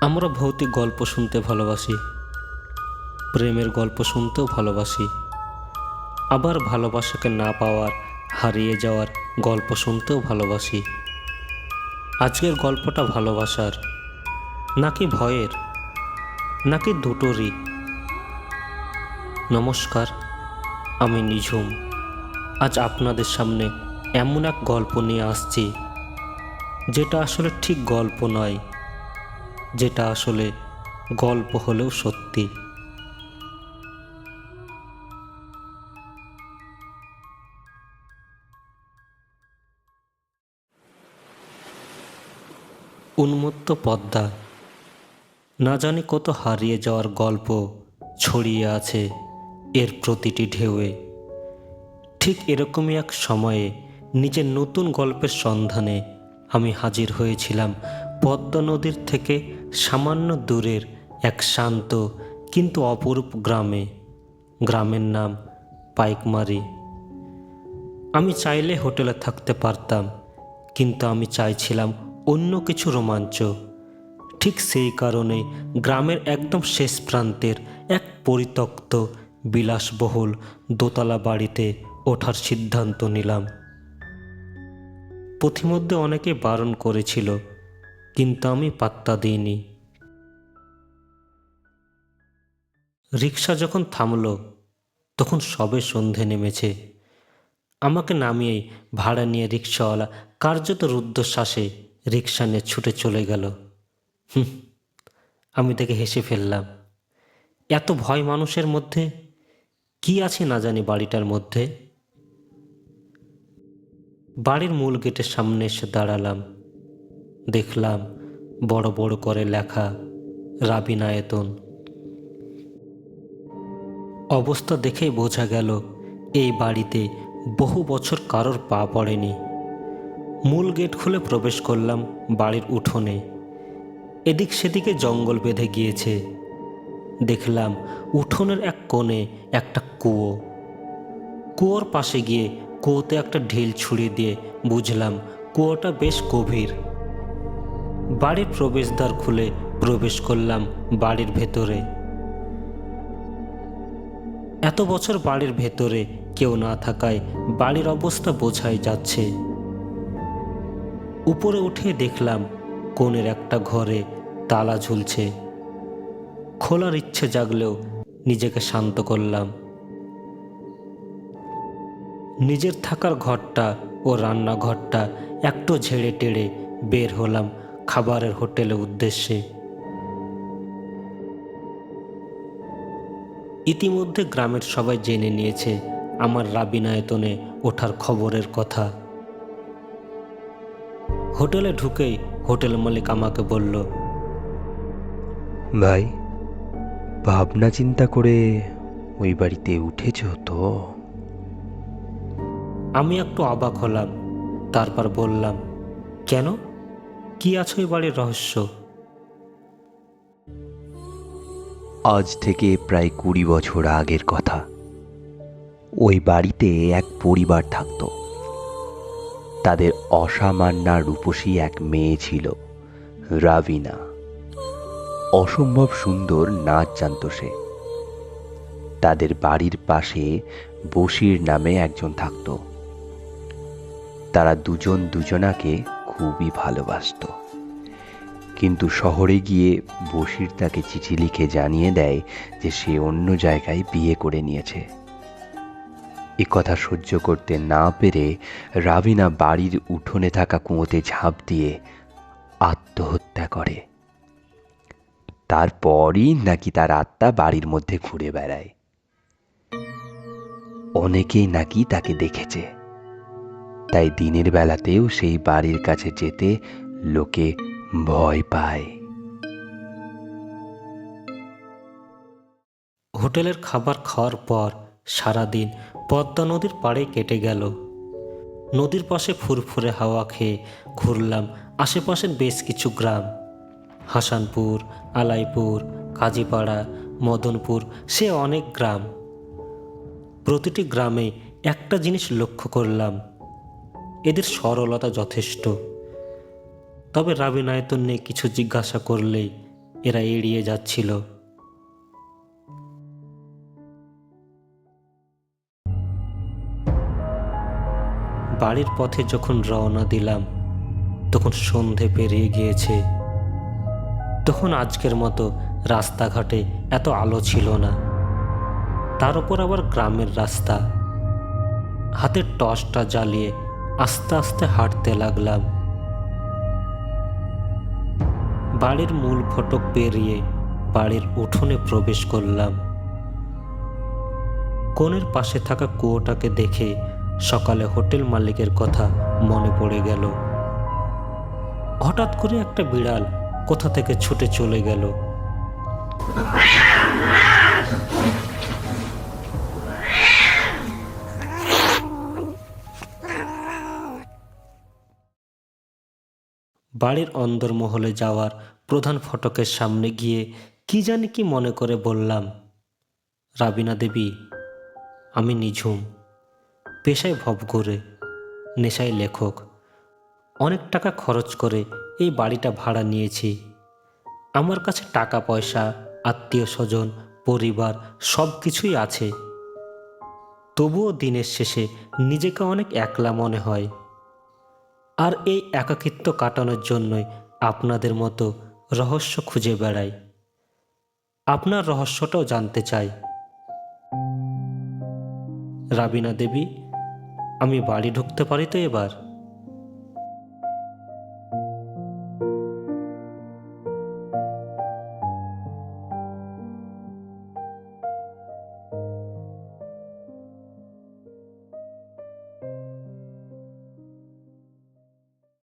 আমরা ভৌতিক গল্প শুনতে ভালোবাসি, প্রেমের গল্প শুনতেও ভালোবাসি। আবার ভালোবাসাকে না পাওয়ার, হারিয়ে যাওয়ার গল্প শুনতেও ভালোবাসি। আজকের গল্পটা ভালোবাসার, নাকি ভয়ের, নাকি দুটোরই? নমস্কার, আমি নিঝুম। আজ আপনাদের সামনে এমন এক গল্প নিয়ে আসছি, যেটা আসলে ঠিক গল্প নয়। যেটা আসলে গল্প হলেও সত্যি। উন্মত্ত পদ্মা, না জানি কত হারিয়ে যাওয়ার গল্প ছড়িয়ে আছে এর প্রতিটি ঢেউয়ে। ঠিক এরকমই এক সময়ে নিজের নতুন গল্পের সন্ধানে আমি হাজির হয়েছিলাম পদ্মা নদীর থেকে সামান্য দূরের এক শান্ত কিন্তু অপরূপ গ্রামে। গ্রামের নাম পাইকমারি। আমি চাইলে হোটেলে থাকতে পারতাম, কিন্তু আমি চাইছিলাম অন্য কিছু রোমাঞ্চ। ঠিক সেই কারণে গ্রামের একদম শেষ প্রান্তের এক পরিত্যক্ত, বিলাসবহুল দোতলা বাড়িতে ওঠার সিদ্ধান্ত নিলাম। পথিমধ্যে অনেকে বারণ করেছিল কিন্তু আমি পাত্তা দিইনি। রিক্সা যখন থামলো, তখন সবে সন্ধে নেমেছে। আমাকে নামিয়েই ভাড়া নিয়ে রিক্সাওয়ালা কার্যত রুদ্ধশ্বাসে রিক্সা নিয়ে ছুটে চলে গেল। হুম, আমি তাকে হেসে ফেললাম। এত ভয় মানুষের মধ্যে, কি আছে না জানি বাড়িটার মধ্যে? বাড়ির মূল গেটের সামনে এসে দাঁড়ালাম। দেখলাম বড় বড় করে লেখা রাবিনায়তন অবস্থা দেখেই বোঝা গেল এই বাড়িতে বহু বছর কারোর পা পড়েনি। মূল গেট খুলে প্রবেশ করলাম বাড়ির উঠোনে। এদিক সেদিকে জঙ্গল বেঁধে গিয়েছে। দেখলাম উঠোনের এক কোণে একটা কুয়ো। কুয়োর পাশে গিয়ে কুয়োতে একটা ঢিল ছুঁড়ে দিয়ে বুঝলাম কুয়োটা বেশ গভীর। বাড়ির প্রবেশদ্বার খুলে প্রবেশ করলাম বাড়ির ভেতরে। এত বছর বাড়ির ভেতরে কেউ না থাকায় বাড়ির অবস্থা বোঝাই যাচ্ছে। উপরে উঠে দেখলাম কোণের একটা ঘরে তালা ঝুলছে। খোলার ইচ্ছে জাগলেও নিজেকে শান্ত করলাম। নিজের থাকার ঘরটা ও রান্নাঘরটা একটু ঝেড়ে টেড়ে বের হলাম খাবারের হোটেলের উদ্দেশ্যে। ইতিমধ্যে গ্রামের সবাই জেনে নিয়েছে আমার রাবিনায়তনে ওঠার খবরের কথা। হোটেলে ঢুকেই হোটেল মালিক আমাকে বলল ভাই ভাবনা চিন্তা করে ওই বাড়িতে উঠেছ তো? আমি একটু অবাক হলাম তারপর বললাম কেন? কি আছে বাড়ির রহস্য? আজ থেকে প্রায় কুড়ি বছর আগের কথা। ওই বাড়িতে এক পরিবার থাকতো। তাদের অসামান্যা রূপসী এক মেয়ে ছিল রাবিনা অসম্ভব সুন্দর নাচ জানত সে। তাদের বাড়ির পাশে বসির নামে একজন থাকতো। তারা দুজন দুজনাকে খুবই ভালোবাসতো। কিন্তু শহরে গিয়ে বসির তাকে চিঠি লিখে জানিয়ে দেয় যে সে অন্য জায়গায় বিয়ে করে নিয়েছে। এ কথা সহ্য করতে না পেরে রাবিনা বাড়ির উঠোনে থাকা কুঁয়োতে ঝাঁপ দিয়ে আত্মহত্যা করে। তারপরই নাকি তার আত্মা বাড়ির মধ্যে ঘুরে বেড়ায়। অনেকেই নাকি তাকে দেখেছে। তাই দিনের বেলাতেও সেই বাড়ির কাছে যেতে লোকে ভয় পায়। হোটেলের খাবার খাওয়ার পর সারাদিন পদ্মা নদীর পাড়ে কেটে গেল। নদীর পাশে ফুরফুরে হাওয়া খেয়ে ঘুরলাম আশেপাশের বেশ কিছু গ্রাম। হাসানপুর, আলাইপুর, কাজীপাড়া, মদনপুর, সে অনেক গ্রাম। প্রতিটি গ্রামে একটা জিনিস লক্ষ্য করলাম। এদের সরলতা যথেষ্ট। তবে রাবিনায়তন নিয়ে কিছু জিজ্ঞাসা করলেই এরা এড়িয়ে যাচ্ছিল। বাড়ির পথে যখন রওনা দিলাম, তখন সন্ধে পেরিয়ে গিয়েছে। তখন আজকের মতো রাস্তাঘাটে এত আলো ছিল না। তার উপর আবার গ্রামের রাস্তা। হাতের টর্চটা জ্বালিয়ে আস্তে আস্তে হাঁটতে লাগলাম। বাড়ির মূল ফটক পেরিয়ে বাড়ির উঠোনে প্রবেশ করলাম। কোণের পাশে থাকা কুয়োটাকে দেখে সকালে হোটেল মালিকের কথা মনে পড়ে গেল। হঠাৎ করে একটা বিড়াল কোথা থেকে ছুটে চলে গেল। বাড়ির অন্দরমহলে যাওয়ার প্রধান ফটকের সামনে গিয়ে কি জানি কি মনে করে বললাম, রাবিনা দেবী, আমি নিঝুম। পেশায় ভব করে নেশায় লেখক। অনেক টাকা খরচ করে এই বাড়িটা ভাড়া নিয়েছি। আমার কাছে টাকা পয়সা, আত্মীয় স্বজন, পরিবার সব কিছুই আছে। তবুও দিনের শেষে নিজেকে অনেক একলা মনে হয়। আর এই একাকিত্ব কাটানোর জন্যই আপনাদের মতো রহস্য খুঁজে বেড়াই। আপনার রহস্যটাও জানতে চাই। রাবিনা দেবী, আমি বাড়ি ঢুকতে পারি তো এবার?